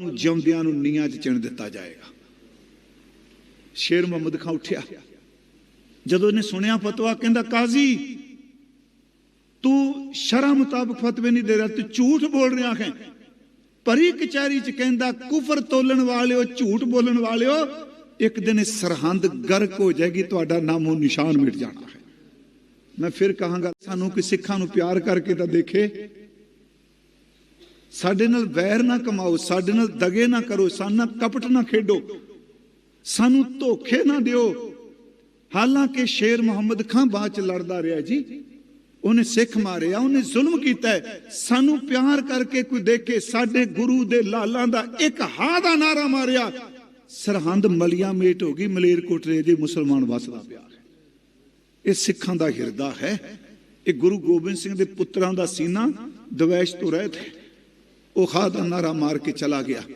ਨੂੰ ਜਿਉਂਦਿਆਂ ਨੂੰ ਨੀਆਂ 'ਚ ਚਿਣ ਦਿੱਤਾ ਜਾਏਗਾ। ਸ਼ੇਰ ਮੁਹੰਮਦ ਖਾਂ ਉੱਠਿਆ। ਜਦੋਂ ਇਹਨੇ ਸੁਣਿਆ ਫਤਵਾ, ਕਹਿੰਦਾ, ਕਾਜ਼ੀ, ਤੂੰ ਸ਼ਰਅ ਮੁਤਾਬਕ ਫਤਵੇ ਨਹੀਂ ਦੇ ਰਿਹਾ, ਤੂੰ ਝੂਠ ਬੋਲ ਰਿਹਾ ਹੈ। ਪਰੀ ਕਚਹਿਰੀ 'ਚ ਕਹਿੰਦਾ, ਕੁਫਰ ਤੋਲਣ ਵਾਲਿਓ, ਝੂਠ ਬੋਲਣ ਵਾਲਿਓ, ਇੱਕ ਦਿਨ ਸਰਹੰਦ ਗਰਕ ਹੋ ਜਾਏਗੀ, ਤੁਹਾਡਾ ਨਾਮੋ ਨਿਸ਼ਾਨ ਮਿਟ ਜਾਣਾ ਹੈ। ਮੈਂ ਫਿਰ ਕਹਾਂਗਾ, ਸਾਨੂੰ ਕਿ ਸਿੱਖਾਂ ਨੂੰ ਪਿਆਰ ਕਰਕੇ ਤਾਂ ਦੇਖੇ ਸਾਡੇ ਨਾਲ ਵੈਰ ਨਾ ਕਮਾਓ, ਸਾਡੇ ਨਾਲ ਦਗੇ ਨਾ ਕਰੋ, ਸਾਡੇ ਨਾਲ ਕਪਟ ਨਾ ਖੇਡੋ। ਸਾਨੂੰ ਧੋਖੇ ਨਾ ਦਿਓ। ਹਾਲਾਂਕਿ ਸ਼ੇਰ ਮੁਹੰਮਦ ਖਾਂ ਬਾਅਦ ਚ ਲੜਦਾ ਰਿਹਾ ਜੀ। ਉਹਨੇ ਸਿੱਖ ਮਾਰਿਆ, ਉਹਨੇ ਜ਼ੁਲਮ ਕੀਤਾ ਸਾਨੂੰ ਪਿਆਰ ਕਰਕੇ ਕੋਈ ਦੇਖੇ, ਸਾਡੇ ਗੁਰੂ ਦੇ ਲਾਲਾਂ ਦਾ ਇੱਕ ਹਾਂ ਦਾ ਨਾਰਾ ਮਾਰਿਆ। ਸਰਹੰਦ ਮਲੀਆਂ ਮੇਟ ਹੋ ਗਈ ਮਲੇਰਕੋਟਲੇ ਦੇ ਮੁਸਲਮਾਨ ਵਸਦਾ ਪਿਆ ਇਹ ਸਿੱਖਾਂ ਦਾ ਹਿਰਦਾ ਹੈ। ਇਹ ਗੁਰੂ ਗੋਬਿੰਦ ਸਿੰਘ ਦੇ ਪੁੱਤਰਾਂ ਦਾ ਸੀਨਾ ਦਵੈਸ਼ ਤੋਂ ਰਹਿਤ ਹੈ। ਉਹ ਖਾਦਾ ਨਾਰਾ ਮਾਰ ਕੇ ਚਲਾ ਗਿਆ।